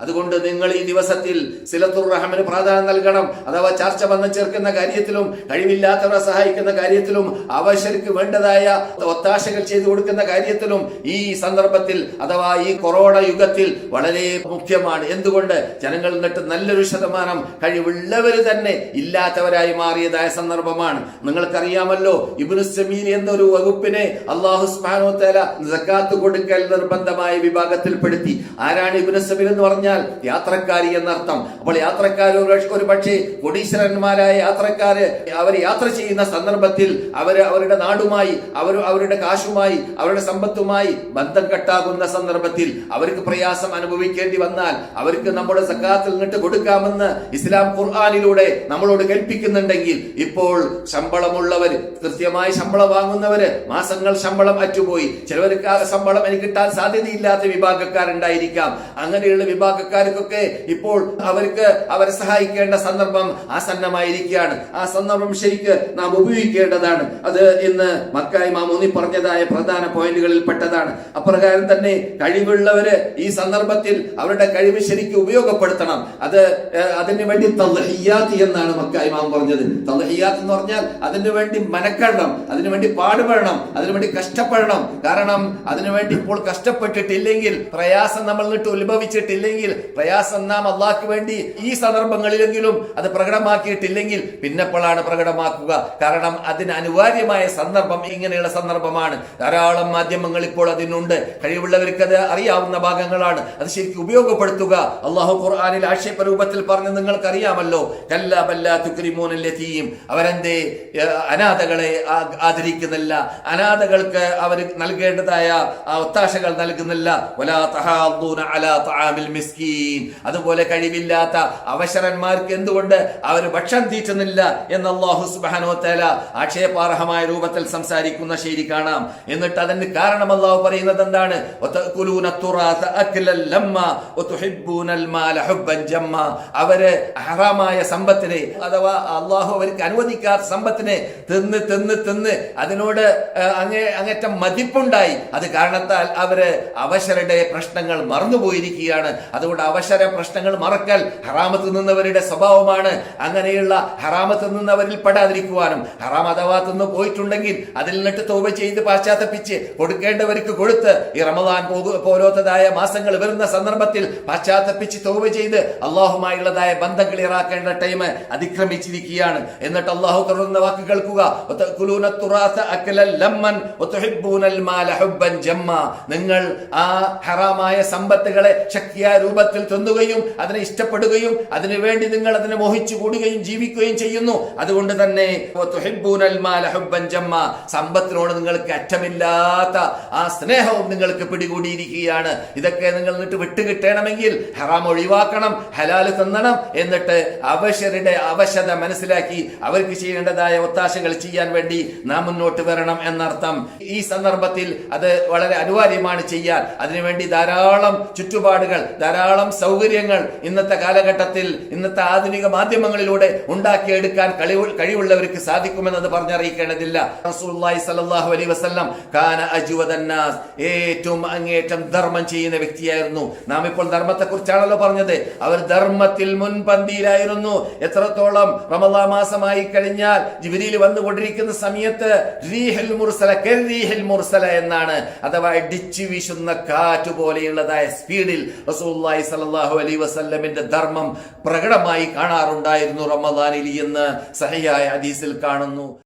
അതുകൊണ്ട് നിങ്ങൾ ഈ ദിവസത്തിൽ സിലത്തുർ റഹമിന് പ്രാധാന്യം നൽകണം. അഥവാ ചർച്ച വന്ന് ചേർക്കുന്ന കാര്യത്തിലും കഴിവില്ലാത്തവരെ സഹായിക്കുന്ന കാര്യത്തിലും അവശർക്ക് വേണ്ടതായ ഒത്താശകൾ ചെയ്തു കൊടുക്കുന്ന കാര്യത്തിലും ഈ സന്ദർഭത്തിൽ അഥവാ ഈ കൊറോണ യുഗത്തിൽ വളരെ മുഖ്യമാണ്. എന്തുകൊണ്ട്? ജനങ്ങൾ എന്നിട്ട് നല്ലൊരു ശതമാനം കഴിവുള്ളവർ തന്നെ ഇല്ലാത്തവരായി മാറിയതായ സന്ദർഭമാണ്. നിങ്ങൾക്കറിയാമല്ലോ ഇബ്നു സമീൻ എന്നൊരു വകുപ്പിനെ അള്ളാഹു സ്മാനോ തല കൊടുക്കൽ നിർബന്ധമായ വിഭാഗത്തിൽപ്പെടുത്തി. ആരാണ് ഇബ്നു സമീൻ എന്ന് പറഞ്ഞാൽ യാത്രക്കാരി എന്നർത്ഥം. അപ്പോൾ യാത്രക്കാർ ഒരു പക്ഷേ കൊടീശ്വരന്മാരായ യാത്രക്കാര് അവർ യാത്ര ചെയ്യുന്ന സന്ദർഭത്തിൽ അവർ അവരുടെ നാടുമായി അവർ അവരുടെ കാശുമായി അവരുടെ സമ്പത്തുമായി ബന്ധം കെട്ടാകുന്ന സന്ദർഭത്തിൽ അവർക്ക് പ്രയാസം അനുഭവിക്കേണ്ടി വന്നാൽ അവർക്ക് നമ്മുടെ സക്കാത്തിൽ നിന്നിട്ട് കൊടുക്കാമെന്ന് ഇസ്ലാം ഖുർആാനിലൂടെ നമ്മളോട് കൽപ്പിക്കുന്നുണ്ടെങ്കിൽ ഇപ്പോൾ ശമ്പളമുള്ളവർ കൃത്യമായി ശമ്പളം വാങ്ങുന്നവര് മാസങ്ങൾ ശമ്പളം അറ്റുപോയി. ചിലവർക്ക് ശമ്പളം എനിക്ക് കിട്ടാൻ സാധ്യതയില്ലാത്ത വിഭാഗക്കാരുണ്ടായിരിക്കാം. അങ്ങനെയുള്ള വിഭാഗക്കാർക്കൊക്കെ ഇപ്പോൾ അവർക്ക് അവരെ സഹായിക്കേണ്ട സന്ദർഭം ആസന്നമായിരിക്കുകയാണ്. ആ സന്ദർഭം ശരിക്ക് നാം ഉപയോഗിക്കേണ്ടതാണ്. അത് ഇന്ന് മക്കായി മാമൂന്നി പറഞ്ഞതായ പ്രധാന പോയിന്റുകളിൽ പെട്ടതാണ്. അപ്രകാരം തന്നെ കഴിവുള്ളവര് ഈ സന്ദർഭത്തിൽ അവരുടെ കഴിവ് ശരിക്ക് ഉപയോഗപ്പെടുത്തണം. അത് അതിനു വേണ്ടി തൽഹിയാത്ത് എന്നാണ് മക്കായി മാം പറഞ്ഞത്. തൽഹിയാത്ത് എന്ന് പറഞ്ഞാൽ അതിനു വേണ്ടി മനക്കെടണം അതിനു വേണ്ടി പാടുപെടണം അതിനു വേണ്ടി കഷ്ടപ്പെടണം. കാരണം അതിനു വേണ്ടി ഇപ്പോൾ കഷ്ടപ്പെട്ടിട്ടില്ലെങ്കിൽ പ്രയാസം നമ്മൾ നിട്ട് ഉത്ഭവിച്ചിട്ടില്ലെങ്കിൽ പ്രയാസം നാം അള്ളാഹ്ക്ക് വേണ്ടി ഈ സന്ദർഭങ്ങളിലെങ്കിലും അത് പ്രകടമാക്കിയിട്ടില്ലെങ്കിൽ പിന്നെപ്പോഴാണ് പ്രകടമാക്കുക. കാരണം അതിന് അനിവാര്യമായ സന്ദർഭം ഇങ്ങനെയുള്ള സന്ദർഭമാണ്. ധാരാളം മാധ്യമങ്ങൾ ഇപ്പോൾ അതിനുണ്ട്. കഴിവുള്ളവർക്ക് അത് അറിയാവുന്ന ഭാഗങ്ങളാണ്. അത് ശരിക്കും ഉപയോഗപ്പെടുത്തുക. അള്ളാഹു ഖുർആാനിൽ ആക്ഷേപ രൂപത്തിൽ പറഞ്ഞ് നിങ്ങൾക്ക് അറിയാമല്ലോ കല്ല ബല്ല തുക്രിമൂനല്ലെത്തിയും അവരെന്തേ അനാഥകളെ ആദരിക്കുന്നില്ല. അനാഥകൾക്ക് അവർ നൽകേണ്ടതായ ഒത്താശകൾ നൽകുന്നില്ല. തഹാദ്ദൂന അലാ തആമിൽ അതുപോലെ കഴിവില്ലാത്ത അവശരന്മാർക്ക് എന്തുകൊണ്ട് അവർ ഭക്ഷണം തീറ്റുന്നില്ല എന്ന് അള്ളാഹു സുബാനോ തല ആക്ഷേപാർഹമായ രൂപത്തിൽ സംസാരിക്കുന്ന ശരി കാണാം. എന്നിട്ട് അതിന് കാരണം അള്ളാഹു പറയുന്നത് എന്താണ്? അവർ ഹറാമായ സമ്പത്തിനെ അഥവാ അള്ളാഹു അവർക്ക് അനുവദിക്കാത്ത സമ്പത്തിനെ തിന്ന് തിന്ന് തിന്ന് അതിനോട് അങ്ങേ അങ്ങേറ്റം മതിപ്പുണ്ടായി. അത് കാരണത്താൽ അവർ അവശരുടെ പ്രശ്നങ്ങൾ മറന്നുപോയിരിക്കുകയാണ്. അതുകൊണ്ട് അവശര പ്രശ്നങ്ങൾ മറക്കൽ ഹറാമത്ത് നിന്നവരുടെ സ്വഭാവമാണ്. അങ്ങനെയുള്ള ഹറാമത്ത് നിന്നവരിൽ പെടാതിരിക്കുവാനും ഹറാം അഥവാ തിന്ന് പോയിട്ടുണ്ടെങ്കിൽ അതിൽ നിന്നിട്ട് തോപ ചെയ്ത് പാശ്ചാത്തപ്പിച്ച് കൊടുക്കേണ്ടവർക്ക് കൊടുത്ത് ഈ റമദാൻ പോലോത്തതായ മാസങ്ങൾ വരുന്ന സന്ദർഭത്തിൽ പാശ്ചാത്തപ്പിച്ച് തോപ ചെയ്ത് അള്ളാഹുമായുള്ളതായ ബന്ധം ക്ലിയറാക്കേണ്ട ടൈം അതിക്രമിച്ചിരിക്കുകയാണ്. എന്നിട്ട് അള്ളാഹു തുടർന്ന വാക്ക് കേൾക്കുക. നിങ്ങൾ ആ ഹറാമായ സമ്പത്തുകളെ ശക്തിയായ രൂപത്തിൽ തിന്നുകയും അതിനെ ഇഷ്ടപ്പെടുകയും അതിനുവേണ്ടി നിങ്ങൾ അതിനെ മോഹിച്ചു കൂടുകയും ജീവിക്കുകയും ചെയ്യുന്നു. അതുകൊണ്ട് തന്നെ. സമ്പത്തിനോട് നിങ്ങൾക്ക് അറ്റമില്ലാത്ത ആ സ്നേഹവും നിങ്ങൾക്ക് പിടികൂടിയിരിക്കുകയാണ്. ഇതൊക്കെ നിങ്ങൾ എന്നിട്ട് വിട്ടുകിട്ടണമെങ്കിൽ ഹറാം ഒഴിവാക്കണം ഹലാൽ തിന്നണം എന്നിട്ട് അവശരുടെ അവശത മനസ്സിലാക്കി അവർക്ക് ചെയ്യേണ്ടതായ ഒത്താശകൾ ചെയ്യാൻ വേണ്ടി നാം മുന്നോട്ട് വരണം എന്നർത്ഥം. ഈ സന്ദർഭത്തിൽ അത് വളരെ അനിവാര്യമാണ് ചെയ്യാൻ. അതിനുവേണ്ടി ധാരാളം ചുറ്റുപാടുകൾ ധാരാളം സൗകര്യങ്ങൾ ഇന്നത്തെ കാലഘട്ടത്തിൽ ഇന്നത്തെ ആധുനിക മാധ്യമങ്ങളിലൂടെ ഉണ്ടാക്കിയെടുക്കാൻ കഴിവ് കഴിവുള്ളവർക്ക് സാധിക്കുമെന്നത് പറഞ്ഞറിയിക്കേണ്ടതില്ല. റസൂലുള്ളാഹി സ്വല്ലല്ലാഹു അലൈഹി വസല്ലം കാന അജുവദന്നാസ് നാസ് ഏറ്റവും അങ്ങേറ്റം ധർമ്മം ചെയ്യുന്ന വ്യക്തിയായിരുന്നു. നാം ഇപ്പോൾ ധർമ്മത്തെ കുറിച്ചാണല്ലോ പറഞ്ഞത്. അവർ ധർമ്മത്തിൽ മുൻപന്തിയിലായിരുന്നു. എത്രത്തോളം റമദാ മാസമായി കഴിഞ്ഞാൽ ജിബിരിയിൽ വന്നുകൊണ്ടിരിക്കുന്ന സമയത്ത് റീഹൽ മുർസല മുർസല എന്നാണ് അഥവാ ഇടിച്ചു വീശുന്ന കാറ്റ് പോലെയുള്ളതായ സ്പീഡിൽ റസൂലുള്ളാഹി സല്ലല്ലാഹു അലൈഹി വസല്ലമിന്റെ ധർമ്മം പ്രകടമായി കാണാറുണ്ടായിരുന്നു റമദാനിൽ എന്ന് സഹിയായ ഹദീസിൽ കാണുന്നു.